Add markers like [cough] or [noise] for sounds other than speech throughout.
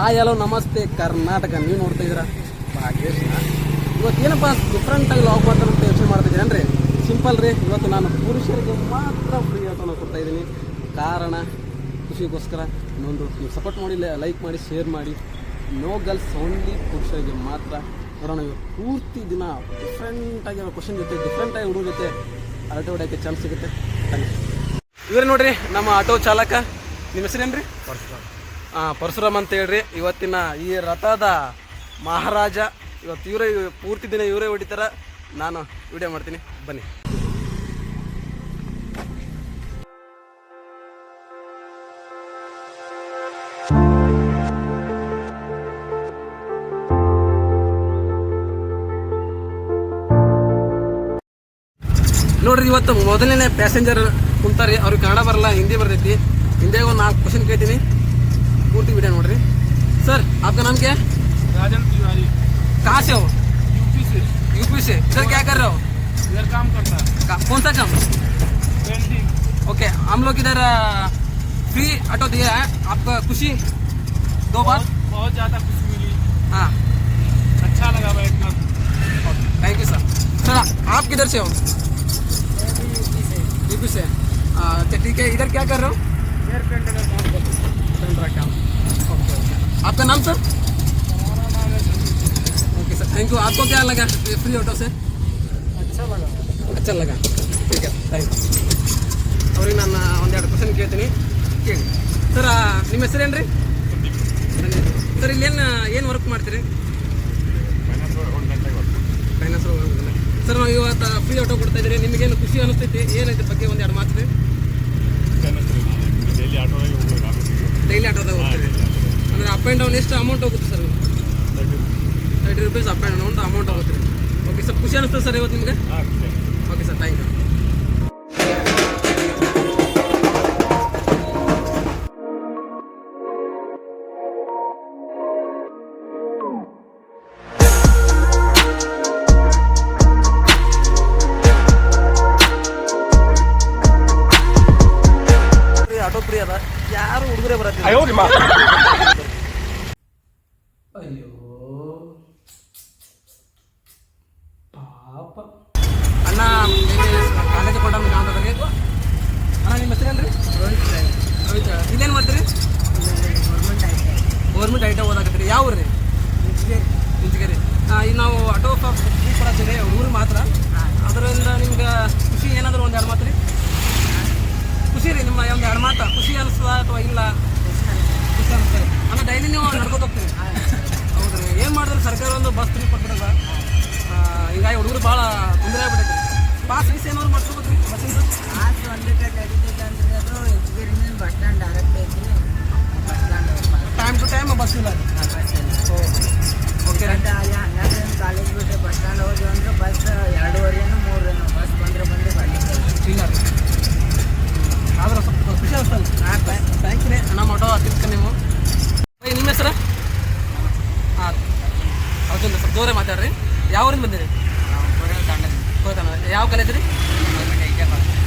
Hi hello ನಮಸ್ತೆ, ಕರ್ನಾಟಕ, ನೀವು ನೋಡ್ತಾ ಇದ್ದೀರಾ? ಭಾಗ್ಯೇಶ್ ಇವತ್ತು ಏನಪ್ಪ ಡಿಫ್ರೆಂಟ್ ಆಗಿ ಲಾಗ್ ಮಾಡ್ತಾರೆ ಅಂತ ಯೋಚನೆ ಮಾಡ್ತಿದ್ದೀನಿ ಅಂದ್ರೆ ಸಿಂಪಲ್ ರೀ, ಇವತ್ತು ನಾನು ಪುರುಷರಿಗೆ ಮಾತ್ರ ಫ್ರೀ ಕೊಡ್ತಾ ಇದ್ದೀನಿ. ಕಾರಣ, ಖುಷಿಗೋಸ್ಕರ ಇನ್ನೊಂದು ನೀವು ಸಪೋರ್ಟ್ ಮಾಡಿ ಲೈಕ್ ಮಾಡಿ ಶೇರ್ ಮಾಡಿ. ನೋ ಗರ್ಲ್ಸ್ ಓನ್ಲಿ ಪುರುಷರಿಗೆ ಮಾತ್ರ. ನೋಡೋಣ ಇವತ್ತು ಪೂರ್ತಿ ದಿನ ಡಿಫ್ರೆಂಟ್ ಆಗಿ ಕ್ವಶನ್ ಜೊತೆ ಡಿಫ್ರೆಂಟಾಗಿ ಹುಡುಗ ಜೊತೆ ಅರಟೆ ಹೊಡೆಯೋಕ್ಕೆ ಚಾನ್ಸ್ ಸಿಗುತ್ತೆ. ಬನ್ನಿ ಇವ್ರೆ ನೋಡ್ರಿ ನಮ್ಮ ಆಟೋ ಚಾಲಕ. ನಿಮ್ಮ ಹೆಸರೇನ್ರಿ ಆ, ಪರಶುರಾಮ್ ಅಂತ ಹೇಳ್ರಿ. ಇವತ್ತಿನ ಈ ರಥದ ಮಹಾರಾಜ ಇವತ್ತು ಇವರೇ ಪೂರ್ತಿ ದಿನ ಇವರೇ ಹೊಡಿತಾರ. ನಾನು ವಿಡಿಯೋ ಮಾಡ್ತೀನಿ. ಬನ್ನಿ. ನೋಡ್ರಿ ಇವತ್ತು ಮೊದಲನೇ ಪ್ಯಾಸೆಂಜರ್ ಕುಂತಾರಿ ಅವ್ರಿಗೆ ಕನ್ನಡ ಬರಲ್ಲ ಹಿಂದಿ ಬರ್ತೈತಿ ಹಿಂದಿಯಾಗ ಒಂದು ನಾಲ್ಕು ಕ್ವಶನ್ ಕೇಳ್ತೀನಿ ಪೂರ್ತಿ ವಿಡಿಯೋ ನೋಡ್ರಿ ಸರ್ आपका नाम क्या है राजन तिवारी कहाँ से हो यूपी से यूपी से सर क्या कर रहे हो इधर काम करता है का- कौन सा काम पेंटिंग ओके हम लोग इधर फ्री ऑटो दिया है आपका खुशी दो बार बहुत बहुत ज़्यादा खुशी मिली हाँ अच्छा लगा बैठना थैंक यू सर सर आप किधर से हो यूपी से हाँ, अच्छा ठीक है इधर क्या कर रहे हो एयर पेंटर का काम करता हूँ पेंटर का काम ओके ओके आपका नाम सर हमारा नाम है Sandeep. Okay sir thank you आपको क्या लगा ये फ्री ऑटो से अच्छा लगा अच्छा लगा ठीक है ಥ್ಯಾಂಕ್ ಯು ಅವ್ರಿಗೆ ನಾನು ಒಂದೆರಡು ಕ್ವಶನ್ ಕೇಳ್ತೀನಿ ಕೇಳಿ ಸರ್ ನಿಮ್ಮ ಹೆಸರೇನು ರೀ ಸರ್ ಇಲ್ಲೇನು ಏನು ವರ್ಕ್ ಮಾಡ್ತೀರಿ ಸರ್ ನಾವು ಇವತ್ತು ಫ್ರೀ ಆಟೋ ಕೊಡ್ತಾ ಇದ್ದೀರಿ ನಿಮಗೇನು ಖುಷಿ ಅನಿಸ್ತೈತಿ? ಏನೈತೆ ಬಗ್ಗೆ ಒಂದೆರಡು ಮಾತು ರೀ ಡೈಲಿ ಆಟೋದಾಗೆ ಹೋಗ್ಬೇಕು ಡೈಲಿ ಆಟೋದಾಗ ಹೋಗ್ತೀರಿ. ಅಂದರೆ ಅಪ್ ಆ್ಯಂಡ್ ಡೌನ್ ಎಷ್ಟು ಅಮೌಂಟ್ ಹೋಗುತ್ತೆ sir? Thirty rupees up and down amount ಹೋಗುತ್ತೆ. ರೀ ಓಕೆ ಸರ್ ಖುಷಿ ಅನಿಸ್ತದೆ ಸರ್ ಇವತ್ತು ನಿಮಗೆ? ಓಕೆ ಸರ್ ಥ್ಯಾಂಕ್ ಯು ಅಣ್ಣ ಕಾಲೇಜ್ ಕೊಟ್ಟ ಕಾಣ್ತದೆ ಅಣ್ಣ ನಿಮ್ಮ ಹೆಸರೇನ್ರಿ ರೋಹಿತ್ ಇಲ್ಲೇನು ಮಾಡ್ತೀರಿ ಗೌರ್ಮೆಂಟ್ ಐಟ ಓದಾಕತ್ತೀರಿ. ಯಾವ ಊರು ರೀ? ಇಂಚಿಗೆರೆ ಈಗ ನಾವು ಆಟೋ ಕೊಡತ್ತೀರಿ ಊರು ಮಾತ್ರ. ಅದರಿಂದ ನಿಮ್ಗೆ ಖುಷಿ ಏನಾದರೂ ಒಂದು ಎರಡು ಮಾತು ರೀ? ಖುಷಿ ರೀ ನಿಮ್ಮ ಒಂದು ಎರಡು ಮಾತು. ಖುಷಿ ಅನಿಸ್ತದ ಅಥವಾ ಇಲ್ಲ? ಖುಷಿ ಅನಿಸ್ತದೆ ಅಣ್ಣ ಡೈಲಿ ನೀವು ನಡ್ಕೊತ ಹೋಗ್ತೀರಿ? ಹೌದ್ರಿ. ಏನು ಮಾಡಿದ್ರೆ ಸರ್ಕಾರ ಒಂದು ಬಸ್ ಫ್ರೀ ಕೊಟ್ಟಿರೋದ ಹಿಂಗಾಗಿ ಹುಡುಗರು ಭಾಳ ತೊಂದರೆ ಆಗ್ಬಿಟ್ಟೈತಿ ಪಾಸ್ ಗೀಸ್ ಏನಾದ್ರು ಮಾಡ್ಸ್ಕೊಬೇಕು ರೀ ಬಸ್ಸಿಂದ ಆಸು ಒಂದಕ್ಕೆ ನಡೀತೈತೆ ಅಂದ್ರೆ ಅದು ಹೆಚ್ಚುಗಿರಿನಿಂದ ಬಸ್ ಸ್ಟ್ಯಾಂಡ್ ಡೈರೆಕ್ಟ್ ಐತಿ bus stand time to time bus ಇಲ್ಲ ಓಕೆ ಬಟ್ ಅಲ್ಲಿ ಹನ್ನೆರಡರಿಂದ ಕಾಲೇಜ್ ಬಿಟ್ಟರೆ ಬಸ್ ಸ್ಟ್ಯಾಂಡ್ ಹೋದ್ವಿ ಅಂದ್ರೆ ಬಸ್ ಎರಡೂವರೆನೋ ಮೂರೇನೋ ಬಸ್ ಬಂದ್ರೆ ಬಂದು ಬರ್ಲಿಕ್ಕೆ ಇಲ್ಲ ರೀ ಆದ್ರೆ ಸ್ವಲ್ಪ ಖುಷಿ ಅನಿಸ್ತಲ್ಲ ಥ್ಯಾಂಕ್ ಯು ರೀ ನಮ್ಮ ಆಟೋ ಹತ್ತಿರ್ಕ ನೀವು ಬೈ ನಿಮ್ಮ ಹೆಸರು ಹಾಂ ಹೌದು ಸ್ವಲ್ಪ ಜೋರೇ ಮಾತಾಡ್ರಿ ಯಾವ ಊರಿಂದ ಬಂದಿರಿ ಕೋತಾನ ಯಾವ ಕಾಲೇಜ್ ರೀ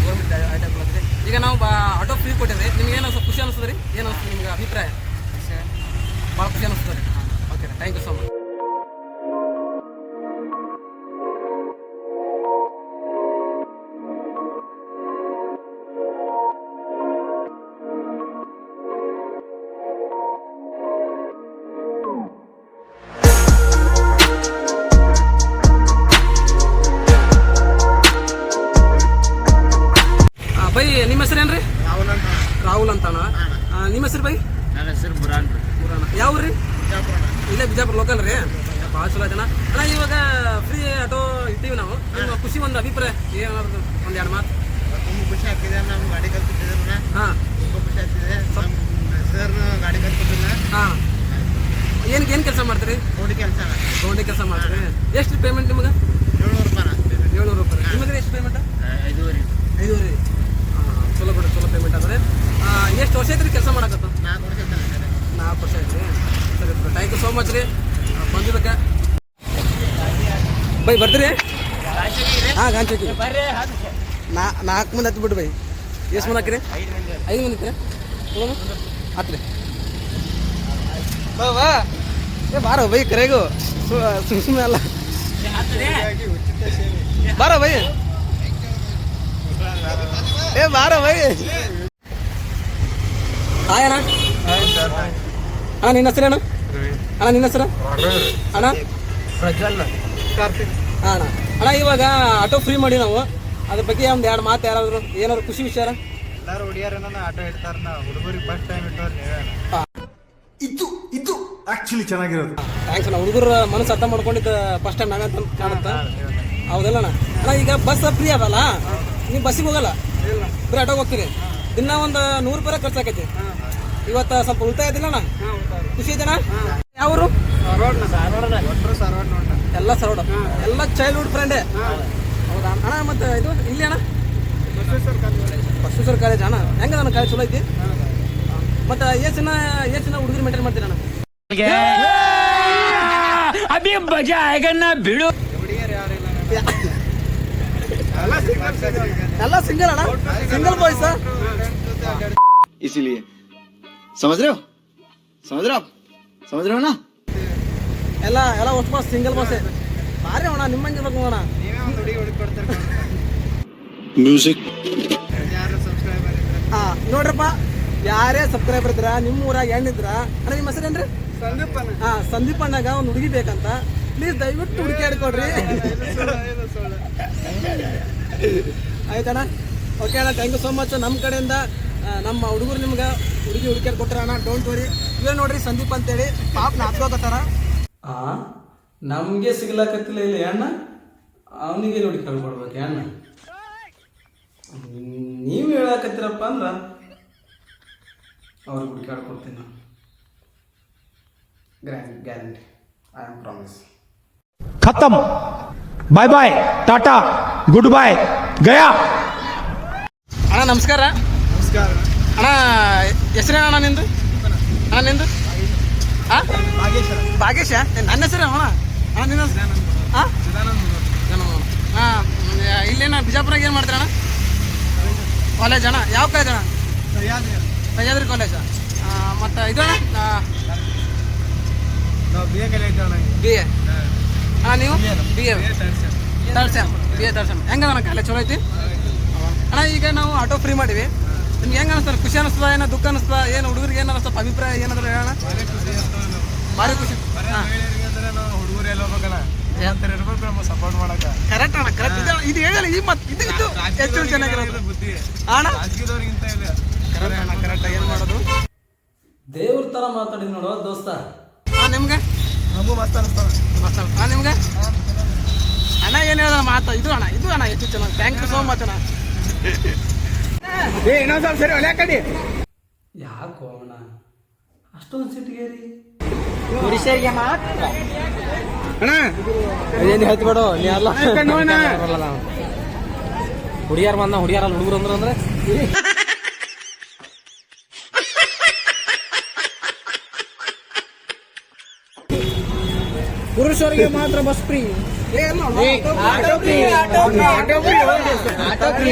ಗೌರ್ಮೆಂಟ್ ಐಟಮ್ ಕಾಲೇಜ್ ರೀ ಈಗ ನಾವು ಬಾ ಆಟೋ ಫ್ರೀ ಕೊಟ್ಟಿದ್ರಿ ನಿಮ್ಗೆ ಏನೋ ಸ್ವಲ್ಪ ಖುಷಿ ಅನಿಸ್ತದೆ ರೀ ಏನು ಅನಿಸ್ತದೆ ನಿಮ್ಗೆ ಅಭಿಪ್ರಾಯ? ಭಾಳ ಖುಷಿ ಅನಿಸ್ತದೆ ರೀ ಓಕೆ ರೀ thank you so much Bijapur local ರೀ. ಭಾಳ ಚಲೋ ಜನ ಅಣ್ಣ ಇವಾಗ ಫ್ರೀ ಆಟೋ ಇರ್ತೀವಿ ನಾವು. ನಿಮ್ಮ ಖುಷಿ ಒಂದು ಅಭಿಪ್ರಾಯ ಏನಾದ್ರು ಒಂದು ಎರಡು ಮಾತು. ತುಂಬ ಖುಷಿ ಆಗ್ತಿದೆ ನಮ್ಮ ಗಾಡಿ ಕಲ್ತಿದ್ದೆ ಹಾಂ. ತುಂಬ ಖುಷಿ ಆಗ್ತಿದೆ. ಸರ್. ಗಾಡಿ ಕಲ್ತಿದ್ದಿಲ್ಲ ಹಾಂ. ಏನಕ್ಕೆ ಏನು ಕೆಲಸ ಮಾಡ್ತೀರಿ? ಗೌಂಡಿ ಕೆಲಸ ಗೌಂಡಿ ಕೆಲಸ ಮಾಡ್ತೀರಿ. ಎಷ್ಟು ಪೇಮೆಂಟ್ ನಿಮಗೆ ಏಳ್ನೂರು ರೂಪಾಯಿ ಏಳ್ನೂರು ರೂಪಾಯಿ ನಿಮಗೆ ಎಷ್ಟು ಪೇಮೆಂಟ್ ಐದೂವರೆ ಐದೂವರೆ ಹಾಂ ಚಲೋ ಬಿಡಿ ಚಲೋ ಪೇಮೆಂಟ್ ಆದರೆ ಎಷ್ಟು ವರ್ಷ ಐತ್ರಿ ಕೆಲಸ ಮಾಡಕತ್ತ ನಾಲ್ಕು ವರ್ಷ ಇರ್ತಾನೆ ಸರ್ ನಾಲ್ಕು ವರ್ಷ ಐತ್ರಿ ಸರಿ ಥ್ಯಾಂಕ್ ಯು ಸೋ ಮಚ್ ರೀ ಬಂದಿದ್ದಕ್ಕೆ. ಬೈ ಬರ್ತೀರಿ? ಹಾಂ ಗಾಂಚಿ ನಾ ನಾಲ್ಕು ಮಂದಿ ಹತ್ತು ಬಿಡು ಬೈ. ಎಷ್ಟು ಮಂದಿ ಹಾಕಿರಿ ಐದು ಮಂದಿ ಇರ್ತೀರಿ ಮಂದಿ ಹತ್ರಿ. ಬಾ ಬಾರೋ ಬೈ ಕರೆಗೂ. ಸುಮ್ಮನೆ ಅಲ್ಲ. ಬಾರೋ ಬೈ. ಏ ಬಾರೋ ಬೈ. ಹಾಯಣ್ಣ ಅಣ್ಣ ಅಣ್ಣ ನಿನ್ನ ಹೆಸರೇನು? ಅಣ್ಣ ನಿನ್ನ ಹೆಸರು? ಅಣ್ಣ? ಪ್ರಜ್ವಲ್ ಕಾರ್ತಿಕ್ ಅಣ್ಣ. ಅಣ್ಣ ಇವಾಗ ಆಟೋ ಫ್ರೀ ಮಾಡಿ ನಾವು. ಅದ್ರ ಬಗ್ಗೆ ಒಂದು ಎರಡು ಮಾತು ಯಾರಾದ್ರು ಏನಾದ್ರು ಖುಷಿ ವಿಚಾರ? ಎಲ್ಲಾರು ಹುಡುಗಿಯರನ್ನ ಆಟೋ ಇಡ್ತಾರ ಹುಡುಗರಿಗೆ ಫಸ್ಟ್ ಟೈಮ್ ಇಟ್ಟವ್ರು ನೀವೇ ಇದು ಇದು ಆಕ್ಚುಲಿ ಚೆನ್ನಾಗಿರೋದು. ಥ್ಯಾಂಕ್ಸ್ ಅಣ್ಣ. ಹುಡುಗರ ಮನಸ್ಸು ಅರ್ಥ ಮಾಡ್ಕೊಂಡಿದ್ದ ಫಸ್ಟ್ ಟೈಮ್ ನಾವೇ ಅಂತ ಕಾಣುತ್ತೆ? ಹೌದಲ್ಲ ಅಣ್ಣ? ಅಣ್ಣ ಈಗ ಬಸ್ ಫ್ರೀ ಅದಲ್ಲ? ನೀವು ಬಸ್ಸಿಗೆ ಹೋಗಲ್ಲ? ಬರೀ ಆಟೋಗೆ ಹೋಗ್ತೀರಿ? ದಿನ ಒಂದು ನೂರು ರೂಪಾಯಿ ಖರ್ಚಾಕೈತಿ. ಇವತ್ತು ಸ್ವಲ್ಪ ಉಳಿತಾಯ ಇದಿಲ್ಲ ಅಣ್ಣ? ಖುಷಿ ಐತಣ್ಣ ಯಾವರು? ಎಲ್ಲ ಸರೋಡ ಎಲ್ಲ ಚೈಲ್ಡ್ಹುಡ್ ಫ್ರೆಂಡೇ ಅಣ್ಣ ಮತ್ತೆ ಇದು ಇಲ್ಲಿ ಅಣ್ಣ? ಬಸವೇಶ್ವರ ಕಾಲೇಜ್. ಅಣ್ಣ. ಹೆಂಗ ನನ್ನ ಕಾಲೇಜ್ ಚಲೋ ಐತಿ? ಮತ್ತೆ ಎಷ್ಟು ಜನ ಎಷ್ಟು ಹುಡುಗರು ಮೇಂಟೈನ್ ಮಾಡ್ತೀನಿ ಅಣ್ಣ? ಬಿಡು. ಎಲ್ಲ ಸಿಂಗಲ್ ಅಣ್ಣ? ಸಿಂಗಲ್ ಬಾಯ್ಸ್ ಇಸಿಲಿಯೇ ಸಮಜ್ ರೇ ಸಮುದ್ರ ಅಣ್ಣ ಎಲ್ಲ ಎಲ್ಲ ಹೊಸ ಬಸ್ ಸಿಂಗಲ್ ಬಸ್ ಬಾರಿ ಅಣ್ಣ ನಿಮ್ಮಂಗೆ ಇರ್ಬೇಕು ಅಣ್ಣ ಮ್ಯೂಸಿಕ್ ನೋಡ್ರಪ್ಪ ಯಾರೇ ಸಬ್ಸ್ಕ್ರೈಬರ್ ಇದ್ರ ನಿಮ್ಮ ಊರಾಗ ಹೆಣ್ಣಿದ್ರ ಅಣ್ಣ ನಿಮ್ಮ ಹೆಸರೇನ್ರಿ ಸಂದೀಪ್ ಅಣ್ಣ ಹಾ ಸಂದೀಪ್ ಅಣ್ಣಗ ಒಂದು ಹುಡುಗಿ ಬೇಕಂತ. ಪ್ಲೀಸ್ ದಯವಿಟ್ಟು ಹುಡುಕಿ ಹೇಳ್ಕೊಡ್ರಿ ಆಯ್ತಣ್ಣ? ಓಕೆ ಅಣ್ಣ ಥ್ಯಾಂಕ್ ಯು ಸೋ ಮಚ್ ನಮ್ಮ ಕಡೆಯಿಂದ ನಮ್ಮ ಹುಡುಗರು ನಿಮ್ಗೆ ಹುಡುಗಿ ಹುಡುಕಿಯಾರು ಕೊಟ್ಟರೆ ಅಣ್ಣ ಡೋಂಟ್ ವರಿ ಇವೇ ನೋಡ್ರಿ ಸಂದೀಪ್ ಅಂತೇಳಿ ಪಾಪ ನಾಚ್ಕೋಕತ್ತಾರ ಆ ನಮಗೆ ಸಿಗ್ಲಾಕತ್ತಿಲ್ಲ ಇಲ್ಲ ಅಣ್ಣ. ಅವನಿಗೆ ನೋಡಿ ಕಳ್ಕೊಡ್ಬೇಕು ಅಣ್ಣ. ನೀವ್ ಹೇಳಾಕತ್ತಿರಪ್ಪ ಅಂದ್ರ ಅವ್ರಿಗೆ ಹುಡುಕಾಡ್ಕೊಡ್ತೀನಿ ನಾನು. Guarantee guarantee I am promise ಖತಮ್. Bye bye tata good bye Gaya ಅಣ್ಣ ನಮಸ್ಕಾರ. ನಮಸ್ಕಾರ. ಅಣ್ಣ ಹೆಸರೇನಣ್ಣ ನಿಂದು ಅಣ್ಣ ನಿಂದು? ಆ? ಭಾಗೇಶ್ವರ ಭಾಗೇಶ ನನ್ನ ಹೆಸರು ಅಣ್ಣ? ಅಣ್ಣ ನಿನ್ನ? ಆ? ಹಾಂ ಇಲ್ಲೇನ ಬಿಜಾಪುರಾಗ ಏನು ಮಾಡ್ತೀರ ಅಣ್ಣ? ಕಾಲೇಜ್ ಅಣ್ಣ? ಯಾವ ಕಾಲೇಜ್ ಅಣ್ಣ? ಸಹ್ಯಾದ್ರಿ ಕಾಲೇಜ ಮತ್ತು ಇದು ಅಣ್ಣ? ಬಿ ಎ ಬಿ ಎ ಹಾಂ ನೀವು B A third sem B A third sem ಹೆಂಗ ಅಣ್ಣ ಕಾಲೇಜ್ ಚಲೋ ಐತಿ? ಅಣ್ಣ ಈಗ ನಾವು ಆಟೋ ಫ್ರೀ ಮಾಡಿವಿ. ನಿಮ್ಗೆ ಹೆಂಗೆ ಅನಿಸ್ತಾರೆ ಖುಷಿ ಅನಿಸ್ತದ? ಏನೋ ದುಃಖ ಅನಿಸ್ತದ? ಏನು ಹುಡುಗರಿಗೆ ಏನು ಅನಿಸ್ತಪ್ಪ ಅಭಿಪ್ರಾಯ ಏನಾದ್ರು ಹೇಳೋಣ ಭಾರಿ ಖುಷಿ ಹುಡುಗರು ಎಲ್ಲ ಹೋಗ್ಬೇಕಲ್ಲ ನಮ್ಮ ಸಪೋರ್ಟ್ ಮಾಡಕ ಕರೆಕ್ಟ್ ಅಣ್ಣ ಕರೆಕ್ಟ್ ಇದು ಇದು ಹೇಳಲ್ಲ ಈ ಮತ್ತೆ ಇದು ಇದು ಹೆಚ್ಚು ಚೆನ್ನಾಗಿರೋದು. ಬುದ್ಧಿ? ಅಣ್ಣ? ರಾಜಕೀಯದವ್ರಿಗಿಂತ ಇಲ್ಲ ಕರೆಕ್ಟ್ ಅಣ್ಣ ಕರೆಕ್ಟ್ ಏನು ಮಾಡೋದು? ದೇವ್ರ ಥರ ಮಾತಾಡಿದ್ ನೋಡೋ ದೋಸ್ತ. ಹಾಂ ನಿಮ್ಗೆ? ನಮಗೂ ಮಸ್ತ್ ಅನಿಸ್ತಾವ ಮಸ್ತ್ ಹಾಂ ನಿಮ್ಗೆ? ಅಣ್ಣ ಏನು ಹೇಳ ಮಾತಾ? ಇದು ಅಣ್ಣ ಇದು ಅಣ್ಣ ಹೆಚ್ಚು ಚೆನ್ನಾಗಿ. ಥ್ಯಾಂಕ್ ಯು ಸೋ ಮಚ್ ಅಣ್ಣ. ಏ ಇನ್ನೊಂದ್ ಸ್ವಲ್ಪ ಸರಿ ಒಲೆ ಕಡಿ. ಯಾಕೋ ಅಣ್ಣ ಅಷ್ಟೊಂದು ಸಿಟ್ಟಿಗೇರಿ. ಪುರುಷರಿಗೆ ಮಾತ್ರ. ಅಣ್ಣ. ಏನು ಹೇಳ್ತಿಬೇಡು ನೀ ಅಲ್ಲ. ನೋಡಣ. ಹುಡಿಯಾರ ಬಂದ ಹುಡಿಯಾರಲ್ಲ ಹುಡುಗರು ಅಂದ್ರೆ ಅಂದ್ರೆ? ಪುರುಷರಿಗೆ ಮಾತ್ರ bus free auto free auto free auto free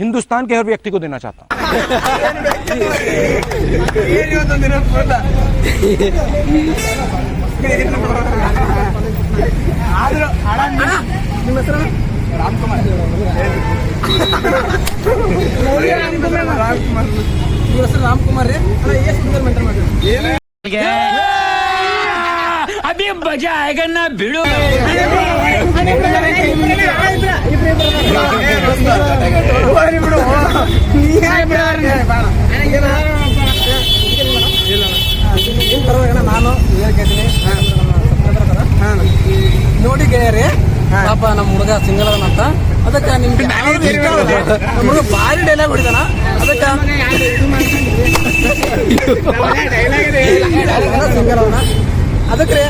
Hindustan के हर व्यक्ति को देना चाहता हूँ। रामकुमार। रामकुमार ಮಜಾ ಆಗ ನಾ ಬಿಡು. ನಾನು ಹೇಳ್ತೀನಿ ನೋಡಿ ಗೆಳೆಯರಿ ಪಾಪ ನಮ್ಮ ಹುಡುಗ ಸಿಂಗಲ್ ಅಂತ ಅದಕ್ಕೆ ನಿಮ್ಗೆ. ನಮ್ಮ ಹುಡುಗ ಭಾರಿ ಡೈಲಾಗ್ ಹೊಡಿದಾನ. ಅದಕ್ಕೆ ಸಿಂಗಲ್ [laughs] [laughs] ಅವನ. ಅದಕ್ಕೆ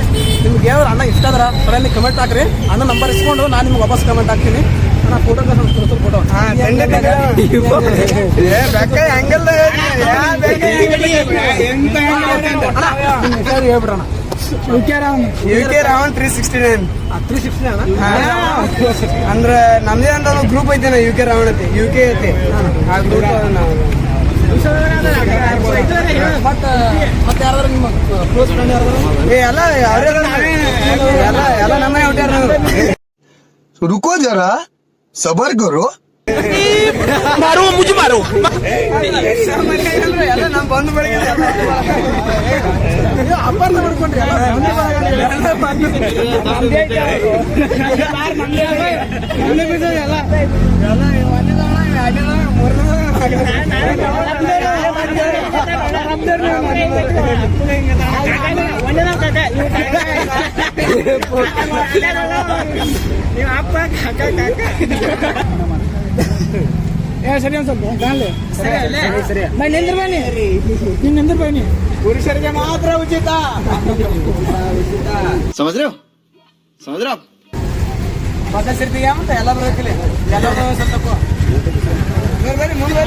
ನಿಮ್ಗೆ ಯಾವ ಅಣ್ಣ ಇಷ್ಟ ಅದರ ಫ್ರೆಂಡ್ ಕಮೆಂಟ್ ಹಾಕ್ರಿ. ಅಣ್ಣ ನಂಬರ್ ಇಸ್ಕೊಂಡು ನಾನು ನಿಮ್ಗೆ ವಾಪಸ್ ಕಮೆಂಟ್ ಹಾಕ್ತೀನಿ. ಅಣ್ಣ photo photo ಹೇಳ್ಬಿಡೋಣ. K Ravan three sixty nine three sixty ಅಣ್ಣ? ಅಂದ್ರೆ ನಮ್ದೇ ಅಂತ ಒಂದು ಗ್ರೂಪ್ ಐತೆ ಯು ಕೆ ರಾವಣ ಐತಿ ಯು ಕೆ ಐತಿ. ಆ ಗ್ರೂಪ್ ನಾವು ಮತ್ತೆ ಯಾರಾದ್ರೂ ನಿಮ್ಮ ಕ್ಲೋಸ್ ಫ್ರೆಂಡ್ ಯಾರಾದ್ರೂ? ಏ ಎಲ್ಲ ಅವ್ರೇ ಎಲ್ಲ ಎಲ್ಲ ನಮ್ಮನೆ ಹುಟ್ಟ್ಯಾರ ನಾವು रुको जरा सबर करो ಎಲ್ಲ ನಮ್ ಬಂದು ಬೆಳಿಗ್ಗೆ ಅಪಾರ್ಥ ಮಾಡ್ಕೊಂಡ್ರಿ ನೀವು ಅಪ್ಪ ಏ ಸರಿ ಒಂದ್ ಸ್ವಲ್ಪ ಗಾಳಿ ಬೈ ನಿಂದ್ರ ಬನ್ನಿ. ನೀನು ನಿಂದ್ರ ಬನ್ನಿ. ಪುರುಷರಿಗೆ ಮಾತ್ರ ಉಚಿತ. ಸಮಜ್ರಿ ಸಮಜ್ರ ಮತ್ತೆ ಸಿರ್ತಿಗೆ ಎಲ್ಲ ಬರೋಕಿಲ್ಲ ಎಲ್ಲ ಸ್ವಲ್ಪ ಮುಂದೆ